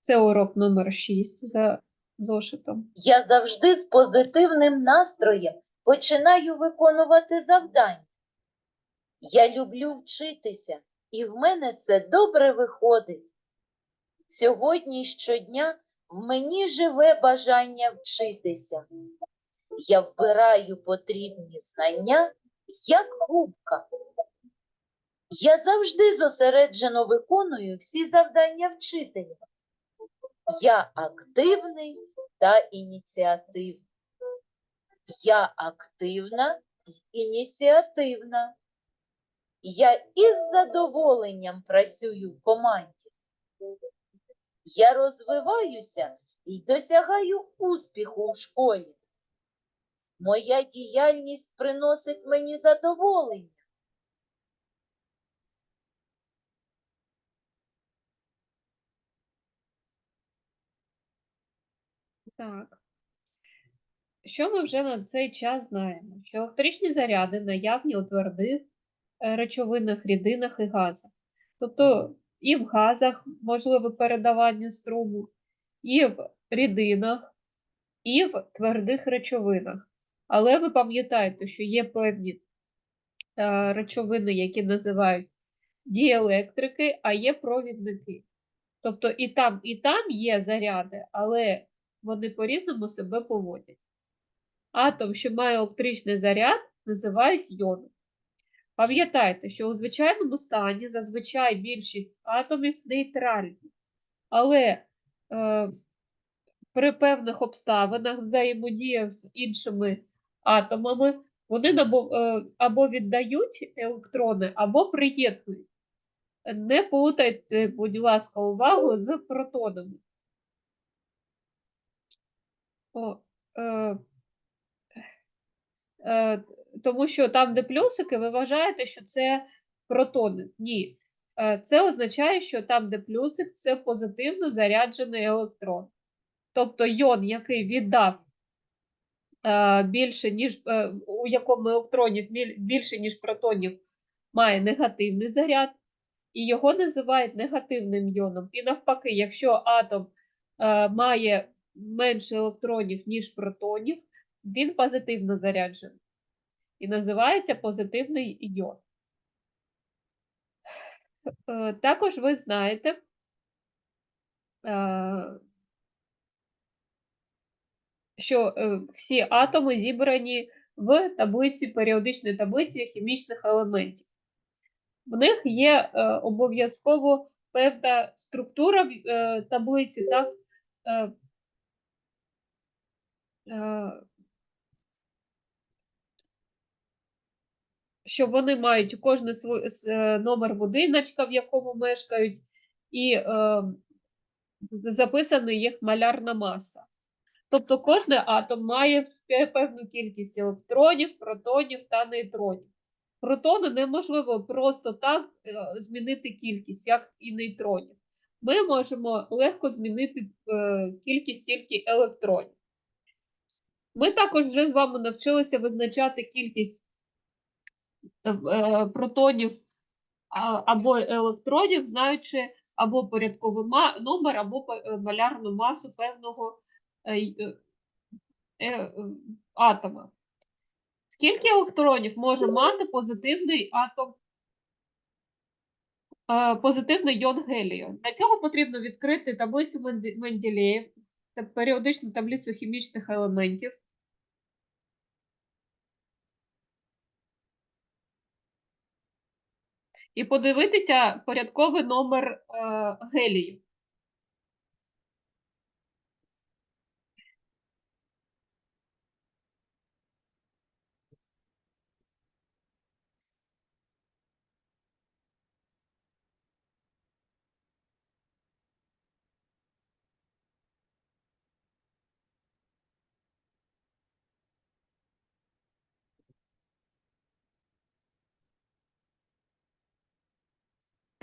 Це урок номер 6 за зошитом. Я завжди з позитивним настроєм починаю виконувати завдання. Я люблю вчитися, і в мене це добре виходить. Сьогодні щодня в мені живе бажання вчитися. Я вбираю потрібні знання, як губка. Я завжди зосереджено виконую всі завдання вчителя. Я активний та ініціативний. Я активна й ініціативна. Я із задоволенням працюю в команді. Я розвиваюся і досягаю успіху в школі. Моя діяльність приносить мені задоволення. Так. Що ми вже на цей час знаємо? Що електричні заряди наявні у твердих е, речовинах, рідинах і газах. Тобто і в газах можливе передавання струму, і в рідинах, і в твердих речовинах. Але ви пам'ятаєте, що є певні е, речовини, які називають діелектрики, а є провідники. Тобто і там, і там є заряди, але вони по-різному себе поводять. Атом, що має електричний заряд, називають йоном. Пам'ятайте, що у звичайному стані зазвичай більшість атомів нейтральні, але е, при певних обставинах взаємодія з іншими атомами вони е, або віддають електрони, або приєднують. Не плутайте, будь ласка, увагу з протонами. О, е, е, тому що там, де плюсики, ви вважаєте, що це протони. Ні. Е, це означає, що там, де плюсик, це позитивно заряджений електрон. Тобто йон, який віддав більше, ніж е, у якому електронів більше, ніж протонів, має негативний заряд, і його називають негативним йоном. І навпаки, якщо атом е, має менше електронів, ніж протонів, він позитивно заряджений. І називається позитивний іон. Е, Також ви знаєте, е, що е, всі атоми зібрані в таблиці, періодичної таблиці хімічних елементів. В них є е, обов'язково певна структура в е, таблиці, так? Що вони мають кожен свій номер будиночка, в якому мешкають, і записана їх малярна маса. Тобто кожен атом має певну кількість електронів, протонів та нейтронів. Протони неможливо просто так е, змінити кількість, як і нейтронів. Ми можемо легко змінити е, кількість тільки електронів. Ми також вже з вами навчилися визначати кількість е, протонів або електронів, знаючи або порядковий номер, або малярну масу певного атома. Скільки електронів може мати позитивний атом, е, позитивний йон гелію? Для цього потрібно відкрити таблицю Менде- Менделєєв, та періодичну таблицю хімічних елементів. І подивитися порядковий номер е, гелію.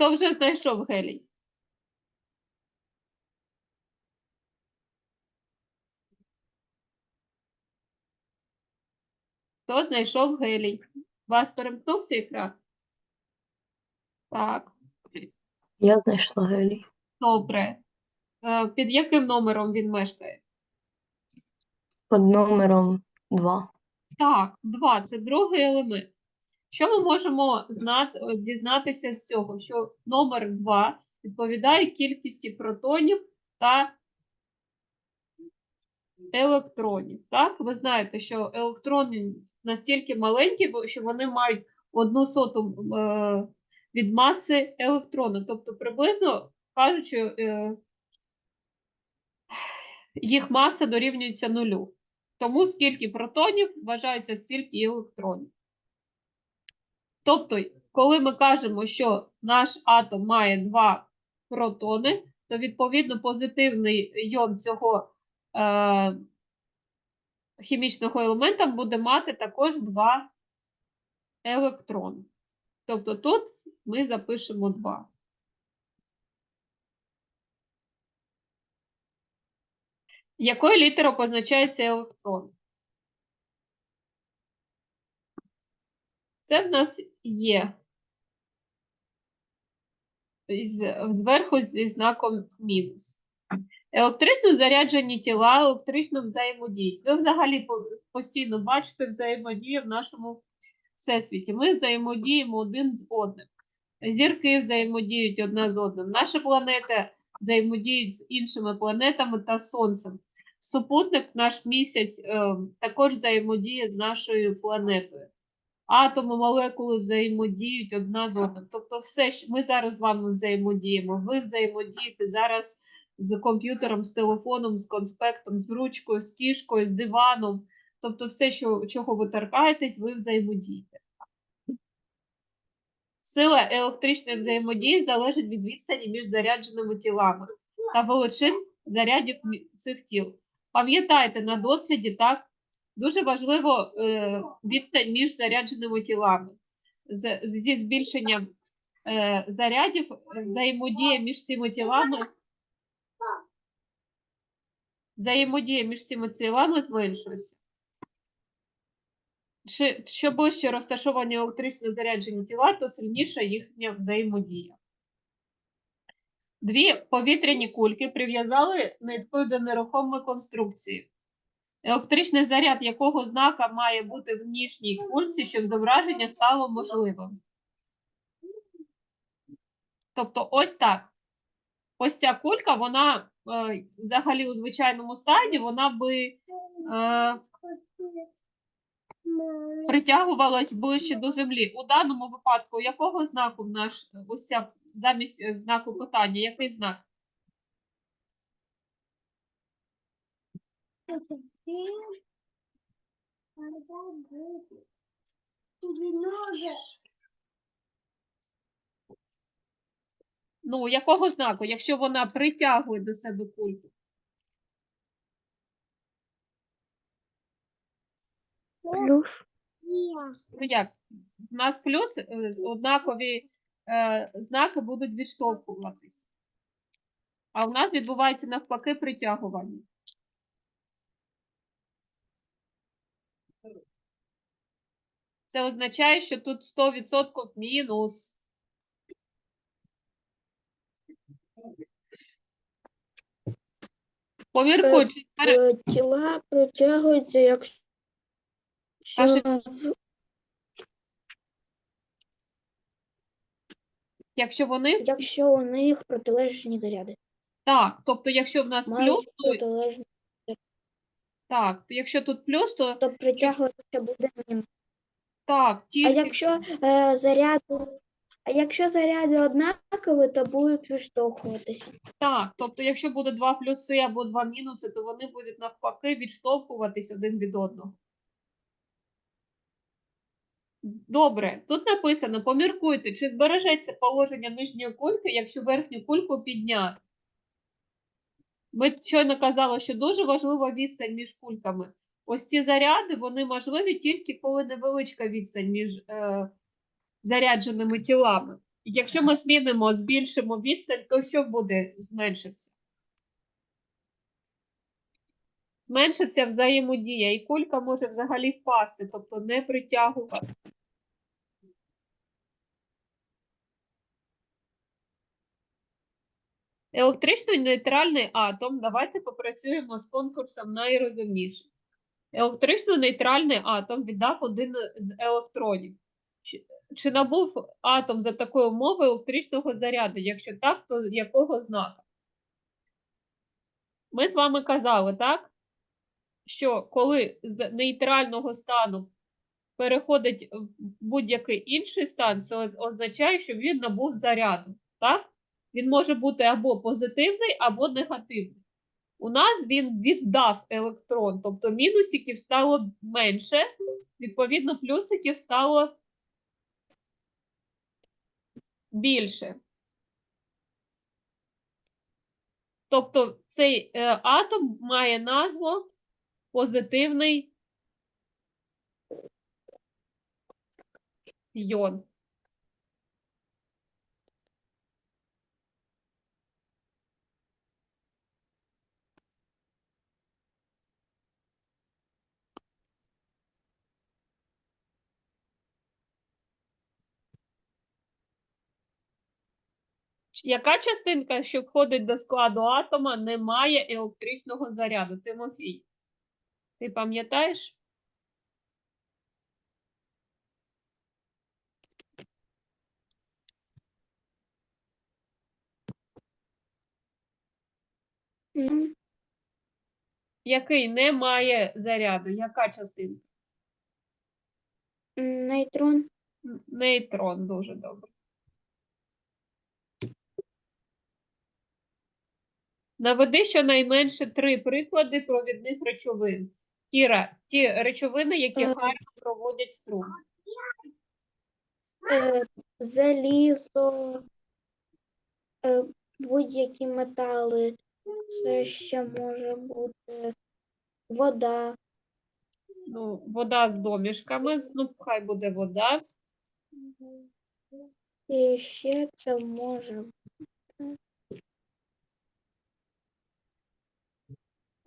Хто вже знайшов гелій? Хто знайшов гелій? У вас перемкнувся екран? Так, Я знайшла гелій. добре. Е, Під яким номером він мешкає? Під номером 2. Так, два це другий елемент. Що ми можемо знати, е, дізнатися з цього? Що номер 2 відповідає кількості протонів та електронів. Так, ви знаєте, що електрони настільки маленькі, що вони мають одну соту е, від маси електрона. Тобто, приблизно кажучи, е, їх маса дорівнюється нулю. Тому скільки протонів вважається стільки електронів. Тобто, коли ми кажемо, що наш атом має два протони, то відповідно позитивний йон цього е, хімічного елемента буде мати також два електрони. Тобто тут ми запишемо 2. Якою літерою позначається електрон? Це в нас є зверху зі знаком мінус. Електрично заряджені тіла електрично взаємодіють. Ви взагалі постійно бачите взаємодію в нашому всесвіті. Ми взаємодіємо один з одним. Зірки взаємодіють одна з одним. Наша планета взаємодіють з іншими планетами та Сонцем. Супутник, наш місяць, е, також взаємодіє з нашою планетою. Атоми, молекули взаємодіють одна з одним. Тобто, все, що ми зараз з вами взаємодіємо. Ви взаємодієте зараз з комп'ютером, з телефоном, з конспектом, з ручкою, з кішкою, з диваном. Тобто, все, що, чого ви торкаєтесь, ви взаємодієте. Сила електричної взаємодії залежить від відстані між зарядженими тілами та величин зарядів цих тіл. Пам'ятайте на досліді, так, дуже важливо е, відстань між зарядженими тілами. З, зі збільшенням е, зарядів е, взаємодія між цими тілами взаємодія між цими тілами зменшується. Що ближче розташовані електрично заряджені тіла, то сильніша їхня взаємодія. Дві повітряні кульки прив'язали ниткою до нерухомої конструкції. Електричний заряд якого знака має бути в нижній кульці, щоб зображення стало можливим. Тобто, ось так. Ось ця кулька, вона е, взагалі у звичайному стані, вона би е, притягувалась ближче до землі. У даному випадку, якого знаку в наш ось ця замість е, знаку питання, який знак? Ну, якого знаку, якщо вона притягує до себе кульку? Плюс. Ну як? У нас плюс е, з- однакові е, знаки будуть відштовхуватись. А у нас відбувається навпаки притягування. Це означає, що тут 100% мінус. Поміркуй, чи пере- Е, Тіла притягуються, якщо Каже- якщо вони якщо у них протилежні заряди. так, тобто, якщо в нас плюс, Мають то протилежні, так, то якщо тут плюс, то то притягуватися буде мінус. Так, А якщо е, заряди, а якщо заряди однакові, то будуть відштовхуватися. Так, тобто, якщо буде два плюси або два мінуси, то вони будуть навпаки відштовхуватись один від одного. Добре, тут написано: поміркуйте, чи збережеться положення нижньої кульки, якщо верхню кульку підняти. Ми щойно казали, що дуже важлива відстань між кульками. Ось ці заряди вони можливі тільки коли невеличка відстань між е, зарядженими тілами. Якщо ми змінимо, збільшимо відстань, то що буде зменшиться? зменшиться взаємодія, і кулька може взагалі впасти, тобто не притягувати. Електрично нейтральний атом. Давайте попрацюємо з конкурсом найрозумніше. Електрично нейтральний атом віддав один з електронів. Чи, набув атом за такою умовою електричного заряду? Якщо так, то якого знака? Ми з вами казали, так? Що коли з нейтрального стану переходить в будь-який інший стан, це означає, що він набув заряду. Так? Він може бути або позитивний, або негативний. У нас він віддав електрон, тобто мінусиків стало менше, відповідно, плюсиків стало більше. Тобто цей е, атом має назву позитивний йон. Яка частинка, що входить до складу атома, не має електричного заряду? Тимофій, ти пам'ятаєш? Який не має заряду? Яка частинка? Нейтрон. Нейтрон, дуже добре. Наведи щонайменше три приклади провідних речовин. Кіра, ті речовини, які Е. гарно проводять струм. Е, залізо, е, будь-які метали. Це ще може бути вода. Ну, вода з домішками, ну, хай буде вода. І ще це може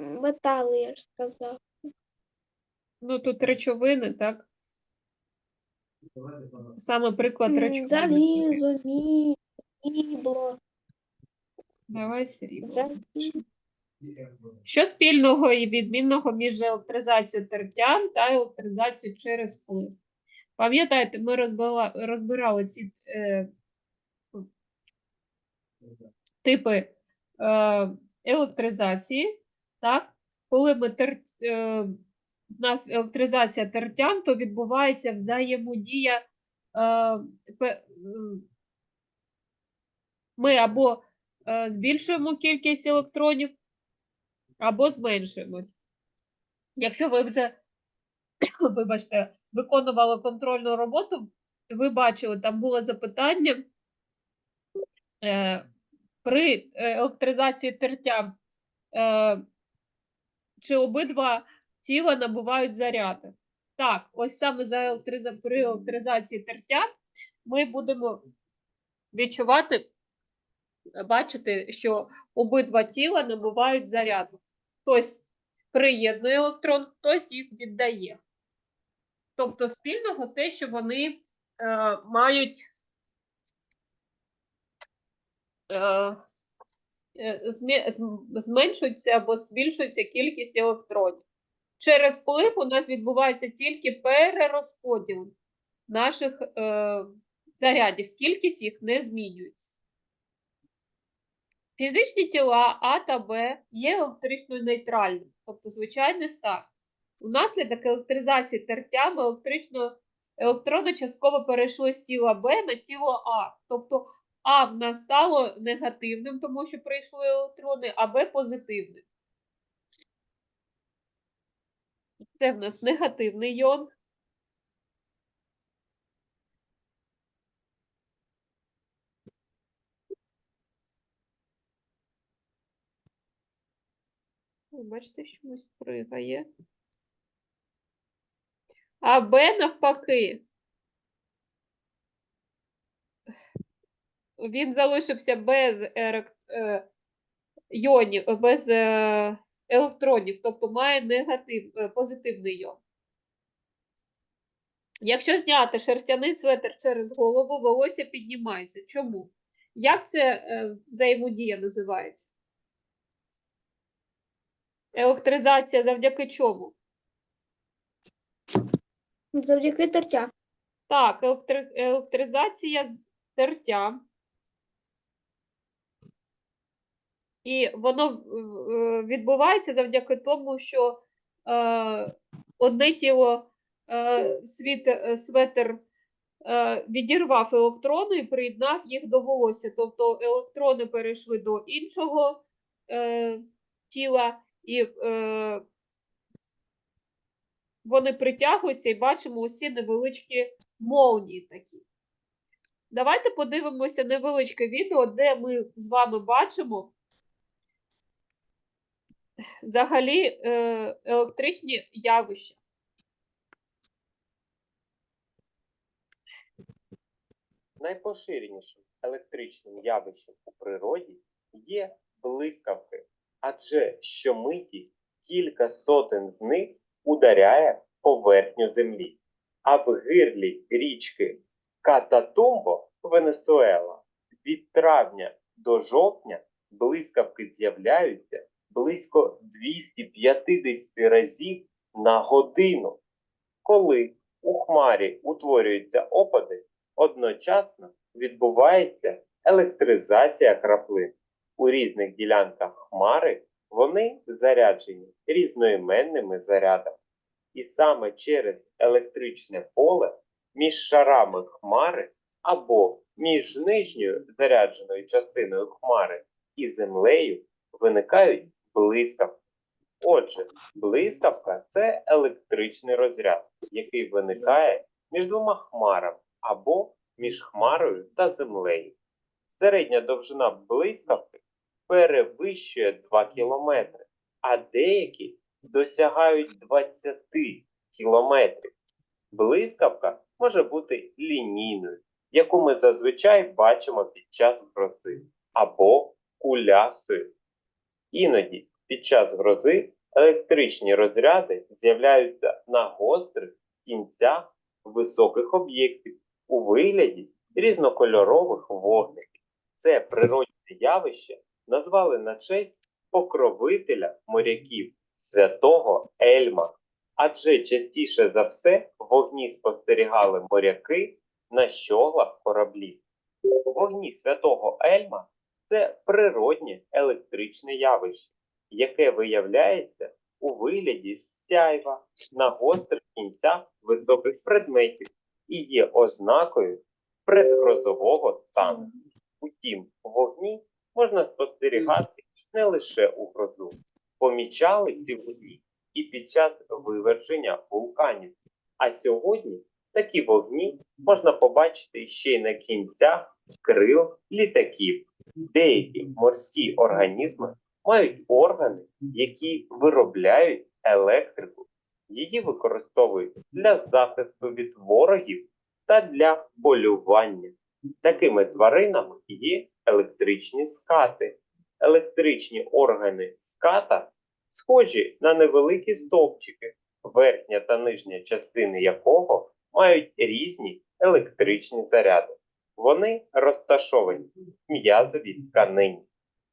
метали, я ж сказав. Ну, тут речовини, так? Саме приклад речовини. Залізо, мідь, срібло, Давай срібло. Що спільного і відмінного між електризацією тертям та електризацією через вплив? Пам'ятаєте, ми розбила, розбирали ці е, типи е, електризації. Так? Коли ми тер, е, в нас електризація тертям, то відбувається взаємодія. Е, ми або е, збільшуємо кількість електронів, або зменшуємо. Якщо ви вже, вибачте, виконували контрольну роботу, ви бачили, там було запитання е, при е, електризації тертя, е, чи обидва тіла набувають заряди. Так, ось саме за при електризації тертя ми будемо відчувати, бачити, що обидва тіла набувають заряду. Хтось приєднує електрон, хтось їх віддає. Тобто спільного те, що вони е, мають е, зменшується або збільшується кількість електронів. Через вплив у нас відбувається тільки перерозподіл наших е, зарядів, кількість їх не змінюється. Фізичні тіла А та Б є електрично нейтральними, тобто звичайний стан. Унаслідок електризації тертям електрично електрони частково перейшли з тіла Б на тіло А. Тобто А в нас стало негативним, тому що прийшли електрони, а Б позитивним. Це в нас негативний йон. Ой, Бачите, чомусь пригає. А Б навпаки. Він залишився без ерек... е, йонів, е, без е, електронів, тобто має негатив, е, позитивний йон. Якщо зняти шерстяний светр через голову, волосся піднімається. Чому? Як це е, взаємодія називається? Електризація завдяки чому? Завдяки тертя. Так, електри... електризація тертя. І воно е, відбувається завдяки тому, що е, одне тіло е, світ, е, светер е, відірвав електрони і приєднав їх до волосся. Тобто електрони перейшли до іншого е, тіла, і е, вони притягуються і бачимо ось ці невеличкі молнії такі. Давайте подивимося невеличке відео, де ми з вами бачимо взагалі е, електричні явища. Найпоширенішим електричним явищем у природі є блискавки, адже щомиті кілька сотень з них ударяє поверхню землі. А в гирлі річки Кататумбо, Венесуела, від травня до жовтня блискавки з'являються близько 250 разів на годину. Коли у хмарі утворюються опади, одночасно відбувається електризація краплин. У різних ділянках хмари вони заряджені різноіменними зарядами. І саме через електричне поле між шарами хмари або між нижньою зарядженою частиною хмари і землею виникають блискавки. Отже, блискавка це електричний розряд, який виникає між двома хмарами або між хмарою та землею. Середня довжина блискавки перевищує 2 км, а деякі досягають 20 км. Блискавка може бути лінійною, яку ми зазвичай бачимо під час грози, або кулястою. Іноді під час грози електричні розряди з'являються на гострих кінцях високих об'єктів у вигляді різнокольорових вогників. Це природне явище назвали на честь покровителя моряків святого Ельма. Адже частіше за все вогні спостерігали моряки на щоглах кораблів. Вогні святого Ельма це природнє електричне явище, яке виявляється у вигляді сяйва на гострих кінцях високих предметів і є ознакою предгрозового стану. Утім, вогні можна спостерігати не лише у грозу. Помічали ці вогні і під час виверження вулканів. А сьогодні такі вогні можна побачити ще й на кінцях крил літаків. Деякі морські організми мають органи, які виробляють електрику. Її використовують для захисту від ворогів та для полювання. Такими тваринами є електричні скати. Електричні органи ската схожі на невеликі стовпчики, верхня та нижня частини якого мають різні електричні заряди. Вони розташовані в м'язовій тканині.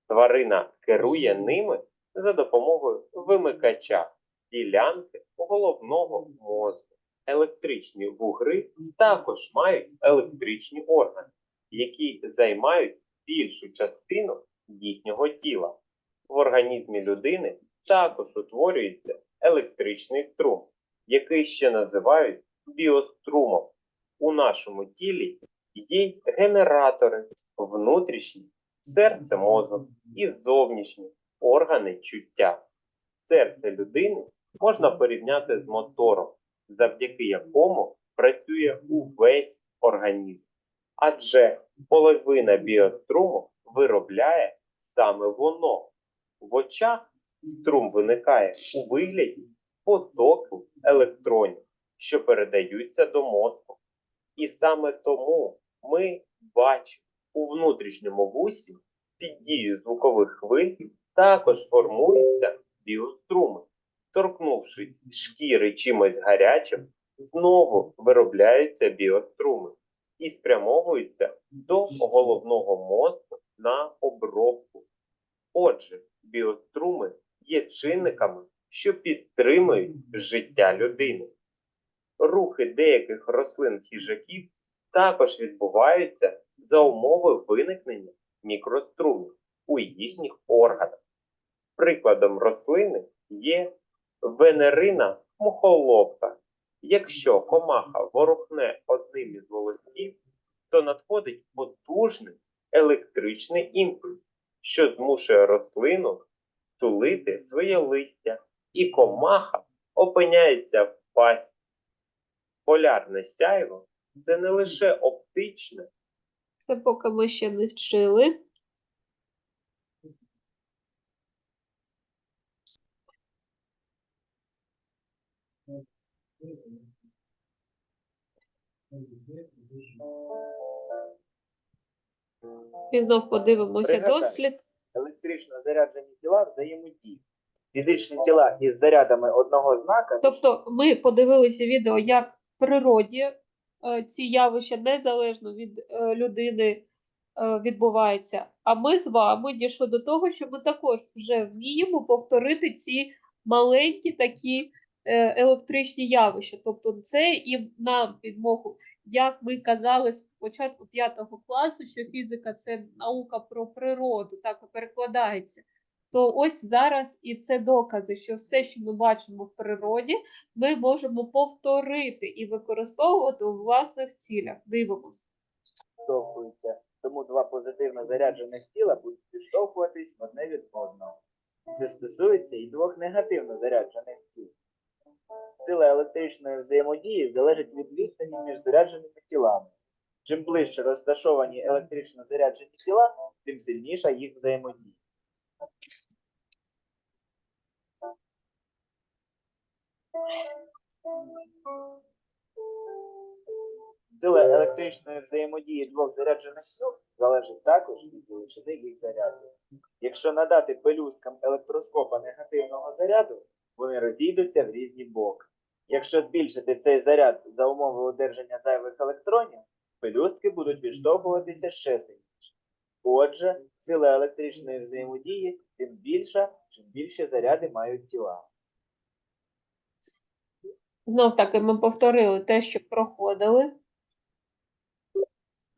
Тварина керує ними за допомогою вимикача ділянки головного мозку. Електричні вугри також мають електричні органи, які займають більшу частину їхнього тіла. В організмі людини також утворюється електричний струм, який ще називають біострумом. У нашому тілі є генератори, внутрішні, серце мозок і зовнішні органи чуття. Серце людини можна порівняти з мотором, завдяки якому працює увесь організм. Адже половина біоструму виробляє саме воно. В очах струм виникає у вигляді потоків електронів, що передаються до мозку. І саме тому ми бачимо у внутрішньому вусі під дією звукових хвиль також формуються біоструми. Торкнувшись шкіри чимось гарячим, знову виробляються біоструми і спрямовуються до головного мозку на обробку. Отже, біоструми є чинниками, що підтримують життя людини. Рухи деяких рослин хижаків також відбуваються за умови виникнення мікрострумів у їхніх органах. Прикладом рослини є венерина мухоловка. Якщо комаха ворухне одним із волосків, то надходить потужний електричний імпульс, що змушує рослину тулити своє листя, і комаха опиняється в пасті. Полярне сяйво це не лише оптичне, Це поки ми ще не вчили. І знов подивимося Пригадай. дослід. електрично заряджені тіла взаємодіють. Фізичні тіла із зарядами одного знака Тобто ми подивилися відео, як природі е, ці явища незалежно від е, людини е, відбуваються. А ми з вами дійшли до того, що ми також вже вміємо повторити ці маленькі такі електричні явища. Тобто це і нам підмогу, як ми казали з початку п'ятого класу, що фізика це наука про природу, так і перекладається. То ось зараз і це докази, що все, що ми бачимо в природі, ми можемо повторити і використовувати у власних цілях. Відштовхуються, тому два позитивно заряджених тіла будуть відштовхуватись одне від одного. Це стосується і двох негативно заряджених тіл. Сила електричної взаємодії залежить від відстані між зарядженими тілами. Чим ближче розташовані електрично заряджені тіла, тим сильніша їх взаємодія. Сила електричної взаємодії двох заряджених тіл залежить також від величини їх заряду. Якщо надати пелюсткам електроскопа негативного заряду, вони розійдуться в різні боки. Якщо збільшити цей заряд за умови одержання зайвих електронів, пелюстки будуть відштовхуватися ще сильніше. Отже, сила електричної взаємодії тим більша, чим більше заряди мають тіла. Знов таки ми повторили те, що проходили.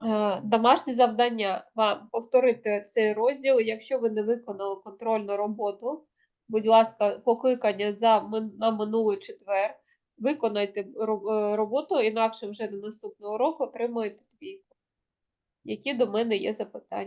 Е, Домашнє завдання вам повторити цей розділ. Якщо ви не виконали контрольну роботу, будь ласка, покликання за на минулий четвер. Виконайте е, роботу, інакше вже до наступного року отримаєте двійку. Які до мене є запитання?